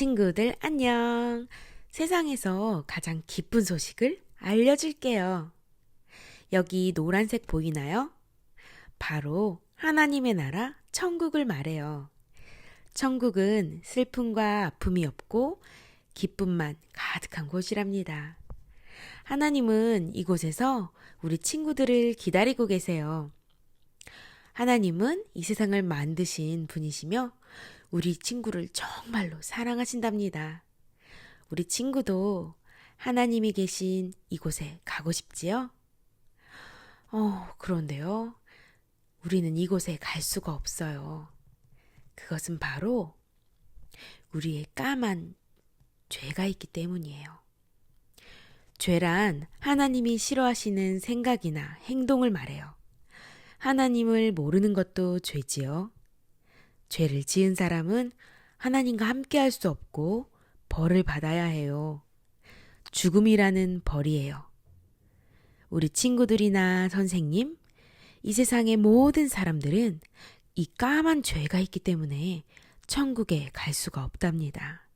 친구들 안녕. 세상에서 가장 기쁜 소식을 알려줄게요. 여기 노란색 보이나요? 바로 하나님의 나라 천국을 말해요. 천국은 슬픔과 아픔이 없고 기쁨만 가득한 곳이랍니다. 하나님은 이곳에서 우리 친구들을 기다리고 계세요. 하나님은 이 세상을 만드신 분이시며 우리 친구를 정말로 사랑하신답니다. 우리 친구도 하나님이 계신 이곳에 가고 싶지요? 어, 그런데요. 우리는 이곳에 갈 수가 없어요. 그것은 바로 우리의 까만 죄가 있기 때문이에요. 죄란 하나님이 싫어하시는 생각이나 행동을 말해요. 하나님을 모르는 것도 죄지요. 죄를 지은 사람은 하나님과 함께 할 수 없고 벌을 받아야 해요. 죽음이라는 벌이에요. 우리 친구들이나 선생님, 이 세상의 모든 사람들은 이 까만 죄가 있기 때문에 천국에 갈 수가 없답니다.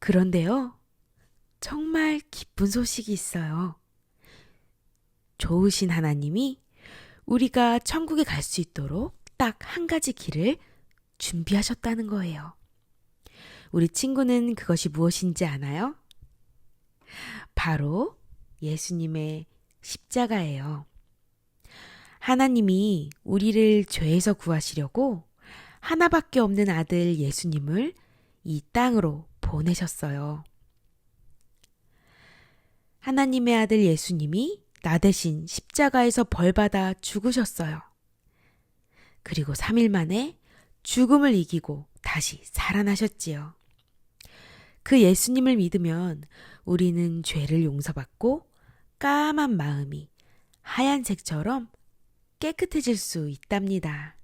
그런데요, 정말 기쁜 소식이 있어요. 좋으신 하나님이 우리가 천국에 갈 수 있도록 딱 한 가지 길을 준비하셨다는 거예요. 우리 친구는 그것이 무엇인지 아나요? 바로 예수님의 십자가예요. 하나님이 우리를 죄에서 구하시려고 하나밖에 없는 아들 예수님을 이 땅으로 보내셨어요. 하나님의 아들 예수님이 나 대신 십자가에서 벌받아 죽으셨어요. 그리고 3일 만에 죽음을 이기고 다시 살아나셨지요. 그 예수님을 믿으면 우리는 죄를 용서받고 까만 마음이 하얀색처럼 깨끗해질 수 있답니다.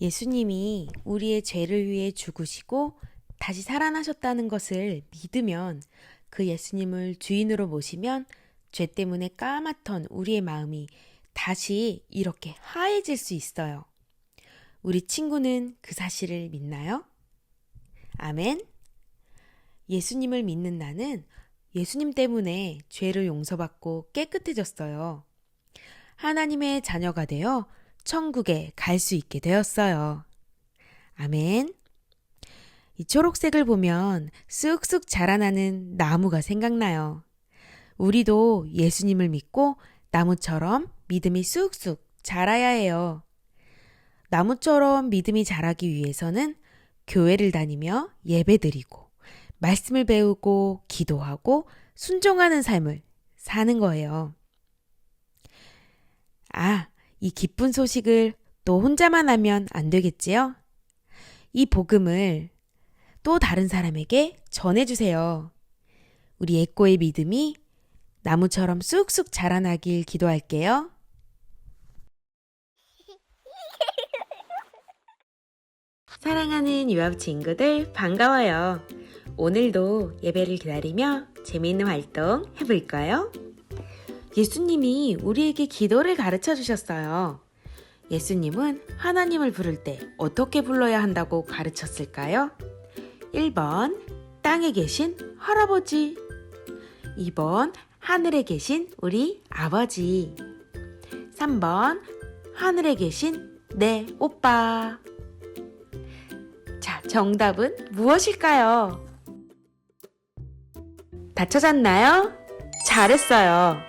예수님이 우리의 죄를 위해 죽으시고 다시 살아나셨다는 것을 믿으면 그 예수님을 주인으로 모시면 죄 때문에 까맣던 우리의 마음이 다시 이렇게 하얘질 수 있어요. 우리 친구는 그 사실을 믿나요? 아멘. 예수님을 믿는 나는 예수님 때문에 죄를 용서받고 깨끗해졌어요. 하나님의 자녀가 되어 천국에 갈 수 있게 되었어요. 아멘. 이 초록색을 보면 쑥쑥 자라나는 나무가 생각나요. 우리도 예수님을 믿고 나무처럼 믿음이 쑥쑥 자라야 해요. 나무처럼 믿음이 자라기 위해서는 교회를 다니며 예배드리고 말씀을 배우고 기도하고 순종하는 삶을 사는 거예요. 아, 이 기쁜 소식을 또 혼자만 하면 안 되겠지요? 이 복음을 또 다른 사람에게 전해주세요. 우리 에꼬의 믿음이 나무처럼 쑥쑥 자라나길 기도할게요. 사랑하는 유아부 친구들 반가워요. 오늘도 예배를 기다리며 재미있는 활동 해볼까요? 예수님이 우리에게 기도를 가르쳐 주셨어요. 예수님은 하나님을 부를 때 어떻게 불러야 한다고 가르쳤을까요? 1번 땅에 계신 할아버지 2번 하늘에 계신 우리 아버지 3번 하늘에 계신 내 오빠 자, 정답은 무엇일까요? 다 찾았나요? 잘했어요.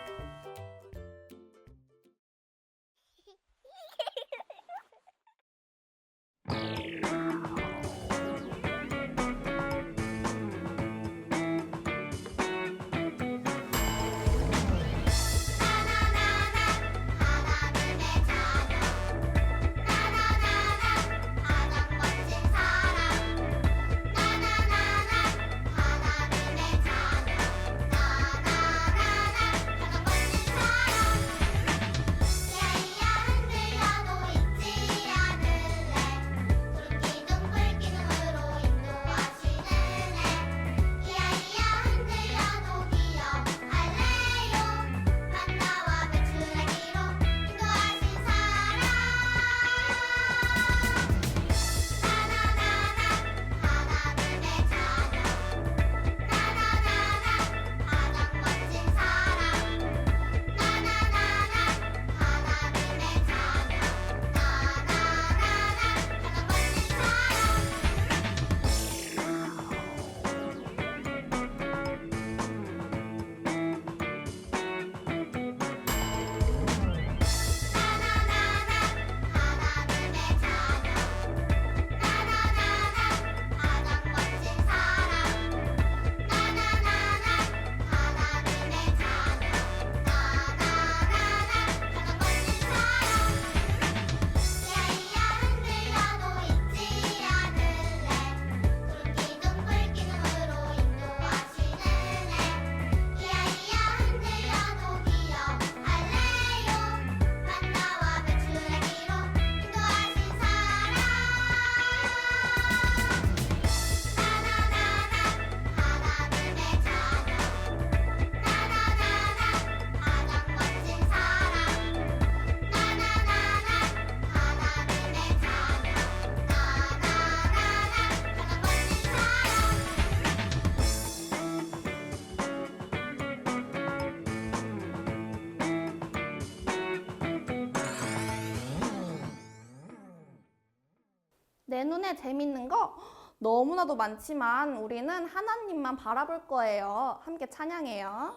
내 눈에 재밌는 거 너무나도 많지만 우리는 하나님만 바라볼 거예요. 함께 찬양해요.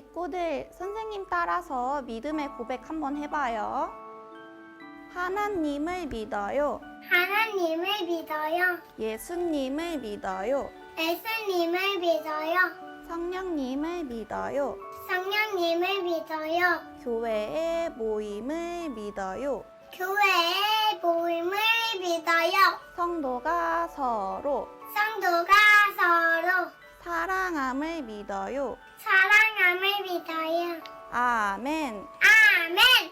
예꼬들 선생님 따라서 믿음의 고백 한번 해봐요. 하나님을 믿어요. 하나님을 믿어요. 예수님을 믿어요. 예수님을 믿어요. 성령님을 믿어요. 성령님을 믿어요. 교회의 모임을 믿어요. 교회의 모임을 믿어요. 성도가 서로 성도가 서로 사랑함을 믿어요. 사랑함을 믿어요. 아멘. 아멘.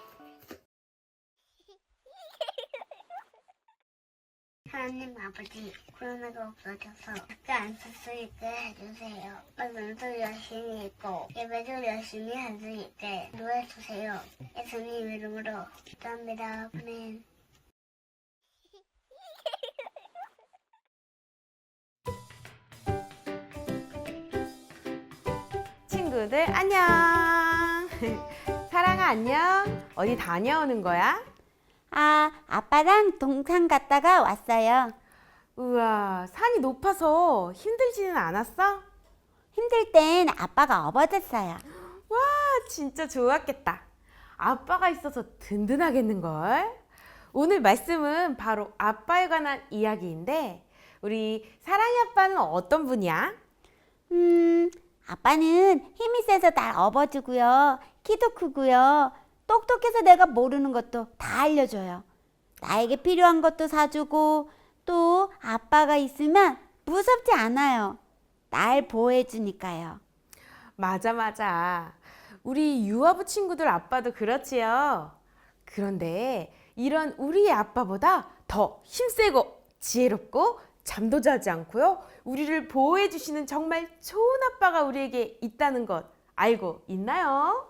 하나님 아버지, 코로나가 없어져서 학교 안 쓸 수 있게 해주세요. 말씀도 열심히 읽고 예배도 열심히 할 수 있게 도와주세요. 예수님 이름으로 기도합니다. 아멘. 친구들 안녕. 사랑아 안녕. 어디 다녀오는 거야? 아, 아빠랑 동산 갔다가 왔어요. 우와, 산이 높아서 힘들지는 않았어? 힘들 땐 아빠가 업어줬어요. 와, 진짜 좋았겠다. 아빠가 있어서 든든하겠는걸? 오늘 말씀은 바로 아빠에 관한 이야기인데, 우리 사랑이 아빠는 어떤 분이야? 음, 아빠는 힘이 세서 날 업어주고요. 키도 크고요. 똑똑해서 내가 모르는 것도 다 알려줘요. 나에게 필요한 것도 사주고, 또 아빠가 있으면 무섭지 않아요. 날 보호해주니까요. 맞아, 맞아. 우리 유아부 친구들 아빠도 그렇지요. 그런데 이런 우리의 아빠보다 더 힘세고 지혜롭고 잠도 자지 않고요. 우리를 보호해 주시는 정말 좋은 아빠가 우리에게 있다는 것 알고 있나요?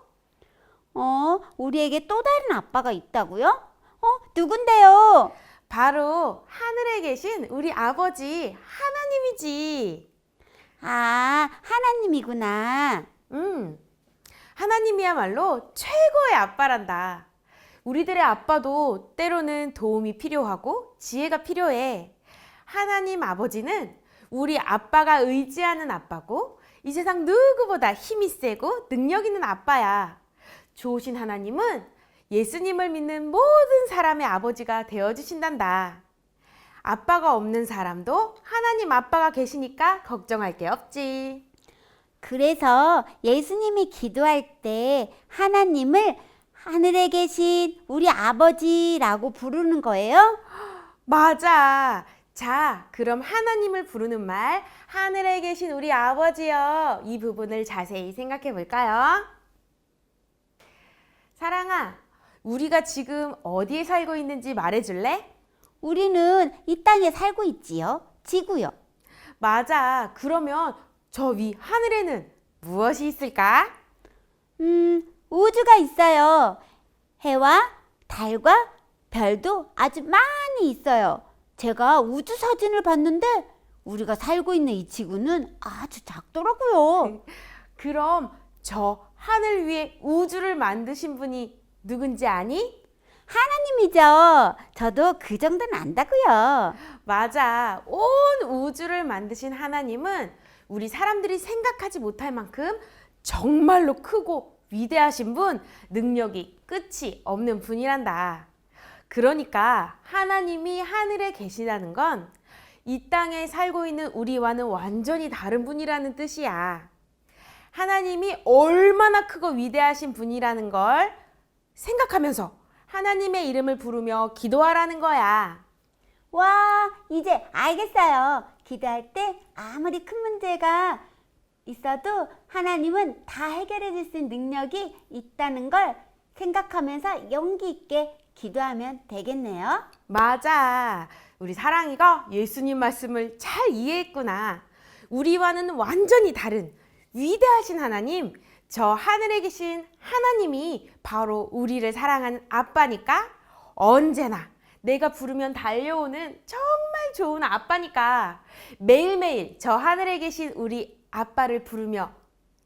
어, 우리에게 또 다른 아빠가 있다고요? 어, 누군데요? 바로 하늘에 계신 우리 아버지 하나님이지. 아, 하나님이구나. 음. 하나님이야말로 최고의 아빠란다. 우리들의 아빠도 때로는 도움이 필요하고 지혜가 필요해. 하나님 아버지는 우리 아빠가 의지하는 아빠고 이 세상 누구보다 힘이 세고 능력 있는 아빠야. 좋으신 하나님은 예수님을 믿는 모든 사람의 아버지가 되어 주신단다. 아빠가 없는 사람도 하나님 아빠가 계시니까 걱정할 게 없지. 그래서 예수님이 기도할 때 하나님을 하늘에 계신 우리 아버지라고 부르는 거예요? 맞아. 자, 그럼 하나님을 부르는 말, 하늘에 계신 우리 아버지여. 이 부분을 자세히 생각해 볼까요? 사랑아, 우리가 지금 어디에 살고 있는지 말해 줄래? 우리는 이 땅에 살고 있지요. 지구요. 맞아. 그러면 저 위 하늘에는 무엇이 있을까? 음, 우주가 있어요. 해와 달과 별도 아주 많이 있어요. 제가 우주 사진을 봤는데 우리가 살고 있는 이 지구는 아주 작더라고요. 그럼 저 하늘 위에 우주를 만드신 분이 누군지 아니? 하나님이죠. 저도 그 정도는 안다고요. 맞아. 온 우주를 만드신 하나님은 우리 사람들이 생각하지 못할 만큼 정말로 크고 위대하신 분, 능력이 끝이 없는 분이란다. 그러니까 하나님이 하늘에 계시다는 건 이 땅에 살고 있는 우리와는 완전히 다른 분이라는 뜻이야. 하나님이 얼마나 크고 위대하신 분이라는 걸 생각하면서 하나님의 이름을 부르며 기도하라는 거야. 와, 이제 알겠어요. 기도할 때 아무리 큰 문제가 있어도 하나님은 다 해결해 줄 수 있는 능력이 있다는 걸 생각하면서 용기 있게 기도하면 되겠네요. 맞아. 우리 사랑이가 예수님 말씀을 잘 이해했구나. 우리와는 완전히 다른 위대하신 하나님, 저 하늘에 계신 하나님이 바로 우리를 사랑하는 아빠니까 언제나 내가 부르면 달려오는 정말 좋은 아빠니까 매일매일 저 하늘에 계신 우리 아빠를 부르며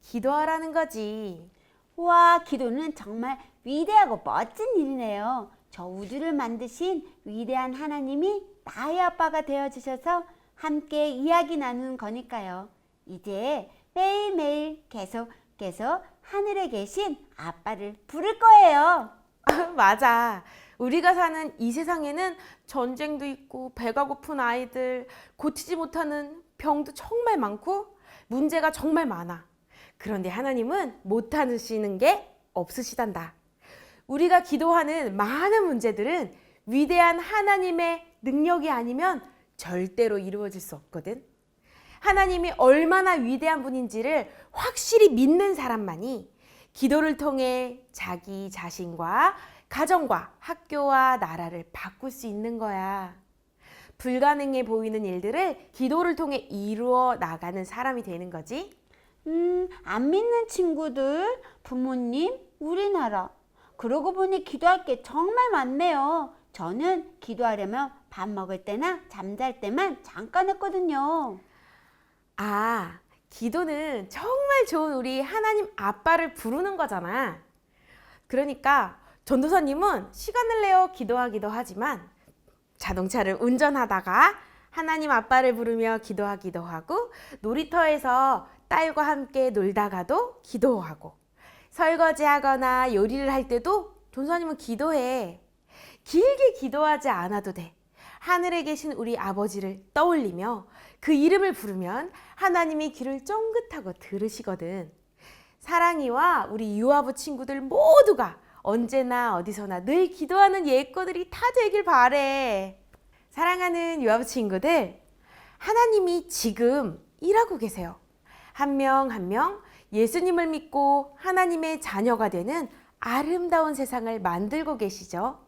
기도하라는 거지. 와, 기도는 정말 위대하고 멋진 일이네요. 저 우주를 만드신 위대한 하나님이 나의 아빠가 되어 주셔서 함께 이야기 나누는 거니까요. 이제 매일매일 계속 계속 하늘에 계신 아빠를 부를 거예요. 맞아. 우리가 사는 이 세상에는 전쟁도 있고 배가 고픈 아이들, 고치지 못하는 병도 정말 많고 문제가 정말 많아. 그런데 하나님은 못하시는 게 없으시단다. 우리가 기도하는 많은 문제들은 위대한 하나님의 능력이 아니면 절대로 이루어질 수 없거든. 하나님이 얼마나 위대한 분인지를 확실히 믿는 사람만이 기도를 통해 자기 자신과 가정과 학교와 나라를 바꿀 수 있는 거야. 불가능해 보이는 일들을 기도를 통해 이루어 나가는 사람이 되는 거지. 음, 안 믿는 친구들, 부모님, 우리나라. 그러고 보니 기도할 게 정말 많네요. 저는 기도하려면 밥 먹을 때나 잠잘 때만 잠깐 했거든요. 아, 기도는 정말 좋은 우리 하나님 아빠를 부르는 거잖아. 그러니까 전도사님은 시간을 내어 기도하기도 하지만 자동차를 운전하다가 하나님 아빠를 부르며 기도하기도 하고 놀이터에서 딸과 함께 놀다가도 기도하고 설거지하거나 요리를 할 때도 전도사님은 기도해. 길게 기도하지 않아도 돼. 하늘에 계신 우리 아버지를 떠올리며 그 이름을 부르면 하나님이 귀를 쫑긋하고 들으시거든. 사랑이와 우리 유아부 친구들 모두가 언제나 어디서나 늘 기도하는 예거들이 다 되길 바래. 사랑하는 유아부 친구들, 하나님이 지금 일하고 계세요. 한 명 한명 예수님을 믿고 하나님의 자녀가 되는 아름다운 세상을 만들고 계시죠.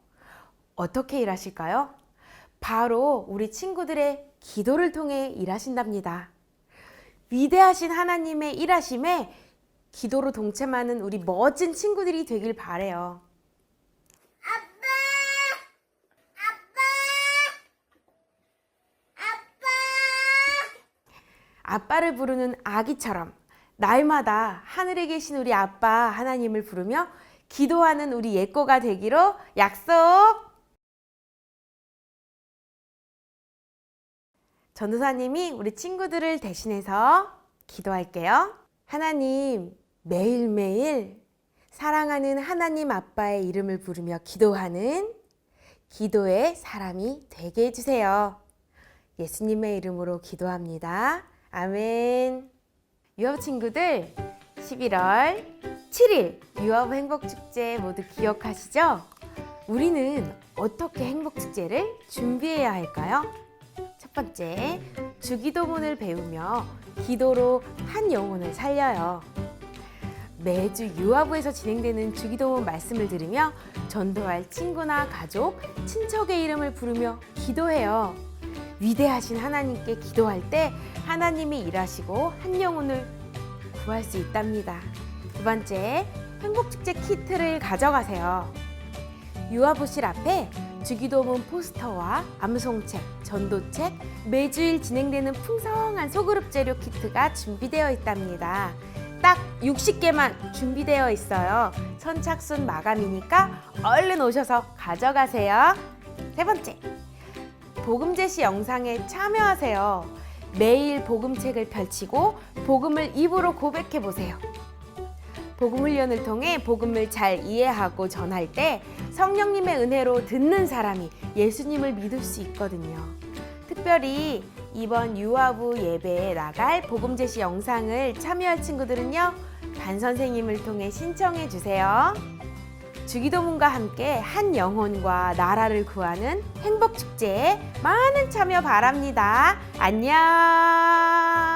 어떻게 일하실까요? 바로 우리 친구들의 기도를 통해 일하신답니다. 위대하신 하나님의 일하심에 기도로 동참하는 우리 멋진 친구들이 되길 바래요. 아빠를 부르는 아기처럼 날마다 하늘에 계신 우리 아빠 하나님을 부르며 기도하는 우리 예꼬가 되기로 약속! 전도사님이 우리 친구들을 대신해서 기도할게요. 하나님, 매일매일 사랑하는 하나님 아빠의 이름을 부르며 기도하는 기도의 사람이 되게 해주세요. 예수님의 이름으로 기도합니다. 아멘. 유아부 친구들, 11월 7일 유아부 행복축제 모두 기억하시죠? 우리는 어떻게 행복축제를 준비해야 할까요? 첫 번째, 주기도문을 배우며 기도로 한 영혼을 살려요. 매주 유아부에서 진행되는 주기도문 말씀을 들으며 전도할 친구나 가족, 친척의 이름을 부르며 기도해요. 위대하신 하나님께 기도할 때 하나님이 일하시고 한 영혼을 구할 수 있답니다. 두 번째, 행복축제 키트를 가져가세요. 유아부실 앞에 주기도문 포스터와 암송책, 전도책, 매주일 진행되는 풍성한 소그룹 재료 키트가 준비되어 있답니다. 딱 60개만 준비되어 있어요. 선착순 마감이니까 얼른 오셔서 가져가세요. 세 번째, 복음 제시 영상에 참여하세요. 매일 복음책을 펼치고 복음을 입으로 고백해 보세요. 복음 훈련을 통해 복음을 잘 이해하고 전할 때 성령님의 은혜로 듣는 사람이 예수님을 믿을 수 있거든요. 특별히 이번 유아부 예배에 나갈 복음 제시 영상을 참여할 친구들은요. 반 선생님을 통해 신청해 주세요. 주기도문과 함께 한 영혼과 나라를 구하는 행복 축제에 많은 참여 바랍니다. 안녕.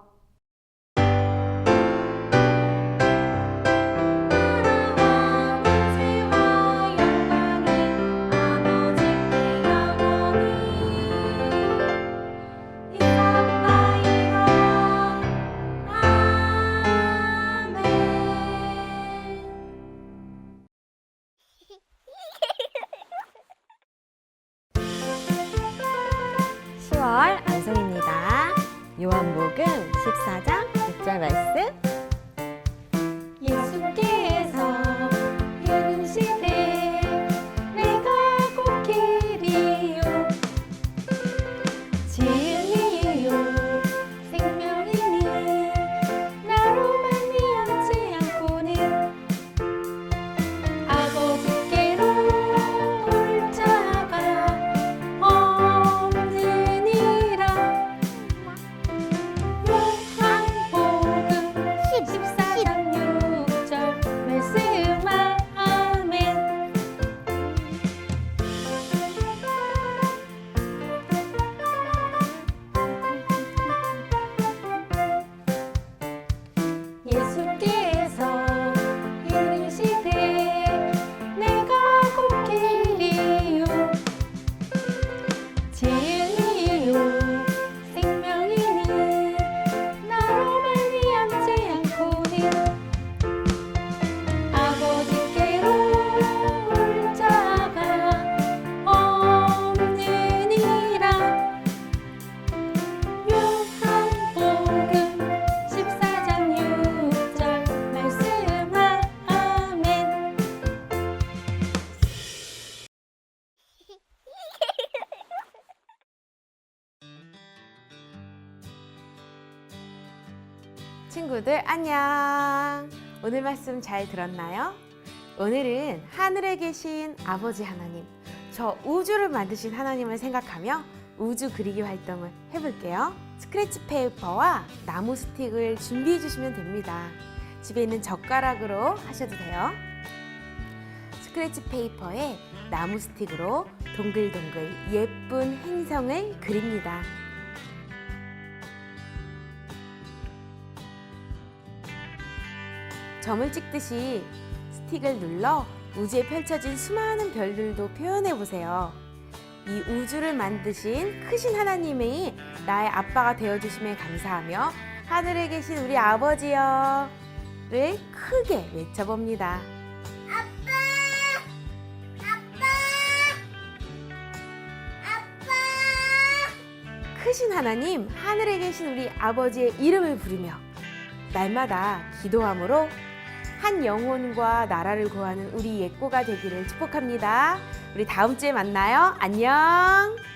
친구들 안녕. 오늘 말씀 잘 들었나요? 오늘은 하늘에 계신 아버지 하나님, 저 우주를 만드신 하나님을 생각하며 우주 그리기 활동을 해볼게요. 스크래치 페이퍼와 나무 스틱을 준비해 주시면 됩니다. 집에 있는 젓가락으로 하셔도 돼요. 스크래치 페이퍼에 나무 스틱으로 동글동글 예쁜 행성을 그립니다. 점을 찍듯이 스틱을 눌러 우주에 펼쳐진 수많은 별들도 표현해 보세요. 이 우주를 만드신 크신 하나님이 나의 아빠가 되어 주심에 감사하며 하늘에 계신 우리 아버지여를 크게 외쳐봅니다. 크신 하나님, 하늘에 계신 우리 아버지의 이름을 부르며 날마다 기도함으로 한 영혼과 나라를 구하는 우리 예꼬가 되기를 축복합니다. 우리 다음 주에 만나요. 안녕.